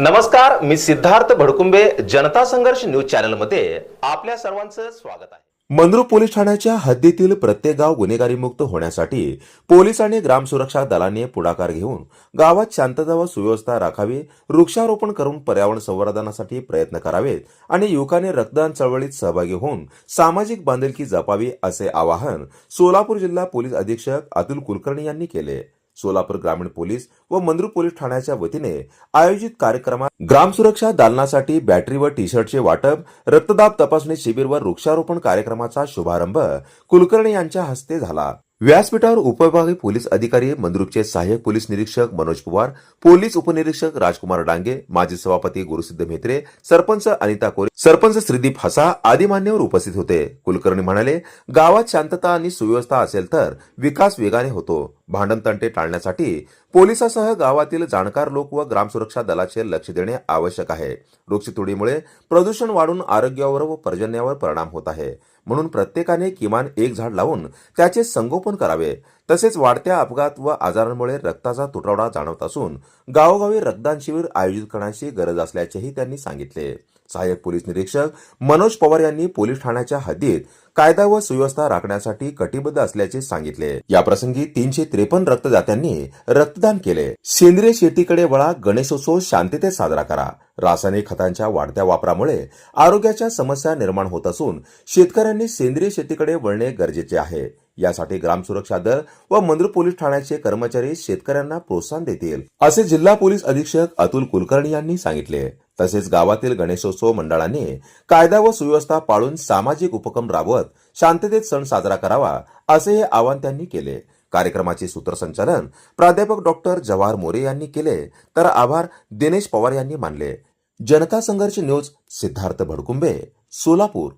नमस्कार मी सिद्धार्थ भडकुंबे जनता संघर्ष न्यूज चॅनलमध्ये आपल्या सर्वांचं स्वागत आहे. मंद्रू पोलीस ठाण्याच्या हद्दीतील प्रत्येक गाव गुन्हेगारीमुक्त होण्यासाठी पोलीस आणि ग्रामसुरक्षा दलाने पुढाकार घेऊन गावात शांतता व सुव्यवस्था राखावी वृक्षारोपण करून पर्यावरण संवर्धनासाठी प्रयत्न करावेत आणि युवकाने रक्तदान चळवळीत सहभागी होऊन सामाजिक बांधिलकी जपावी असे आवाहन सोलापूर जिल्हा पोलीस अधीक्षक अतुल कुलकर्णी यांनी केले. सोलापूर ग्रामीण पोलीस व मंद्रू पोलीस ठाण्याच्या वतीने आयोजित कार्यक्रमात ग्रामसुरक्षा दालनासाठी बॅटरी व टी शर्टचे वाटप रक्तदाब तपासणी शिबिर व वृक्षारोपण कार्यक्रमाचा शुभारंभ कुलकर्णी यांच्या हस्ते झाला. व्यासपीठावर उपविभागीय पोलीस अधिकारी मंद्रुपचे सहाय्यक पोलीस निरीक्षक मनोज पवार पोलीस उपनिरीक्षक राजकुमार डांगे माजी सभापती गुरुसिद्ध म्हेत्रे सरपंच अनिता कोरे सरपंच श्रीदीप हसा आदी मान्यवर उपस्थित होते. कुलकर्णी म्हणाले गावात शांतता आणि सुव्यवस्था असेल तर विकास वेगाने होतो. भांडण तंटे टाळण्यासाठी पोलिसासह गावातील जाणकार लोक व ग्रामसुरक्षा दलाचे लक्ष देणे आवश्यक आहे. वृक्षतोडीमुळे प्रदूषण वाढून आरोग्यावर व पर्जन्यावर परिणाम होत आहे. म्हणून प्रत्येकाने किमान एक झाड लावून त्याचे संगोपन करावे. तसेच वाढत्या अपघात व आजारांमुळे रक्ताचा तुटवडा जाणवत असून गावोगावी रक्तदान शिबिर आयोजित करण्याची गरज असल्याचेही त्यांनी सांगितले. सहाय्यक पोलीस निरीक्षक मनोज पवार यांनी पोलीस ठाण्याच्या हद्दीत कायदा व सुव्यवस्था राखण्यासाठी कटिबद्ध असल्याचे सांगितले. याप्रसंगी तीनशे त्रेपन्न रक्तदात्यांनी रक्तदान केले. सेंद्रिय शेतीकडे वळा गणेशोत्सव शांततेत साजरा करा. रासायनिक खतांच्या वाढत्या वापरामुळे आरोग्याच्या समस्या निर्माण होत असून शेतकऱ्यांनी सेंद्रिय शेतीकडे वळणे गरजेचे आहे. यासाठी ग्राम सुरक्षा दल व मंद्रुप पोलीस ठाण्याचे कर्मचारी शेतकऱ्यांना प्रोत्साहन देतील असे जिल्हा पोलीस अधीक्षक अतुल कुलकर्णी यांनी सांगितले. तसेच गावातील गणेशोत्सव मंडळांनी कायदा व सुव्यवस्था पाळून सामाजिक उपक्रम राबवत शांततेत सण साजरा करावा असे हे आवाहन त्यांनी केले. कार्यक्रमाचे सूत्रसंचालन प्राध्यापक डॉक्टर जवाहर मोरे यांनी केले तर आभार दिनेश पवार यांनी मानले. जनता संघर्ष न्यूज सिद्धार्थ भडकुंबे सोलापूर.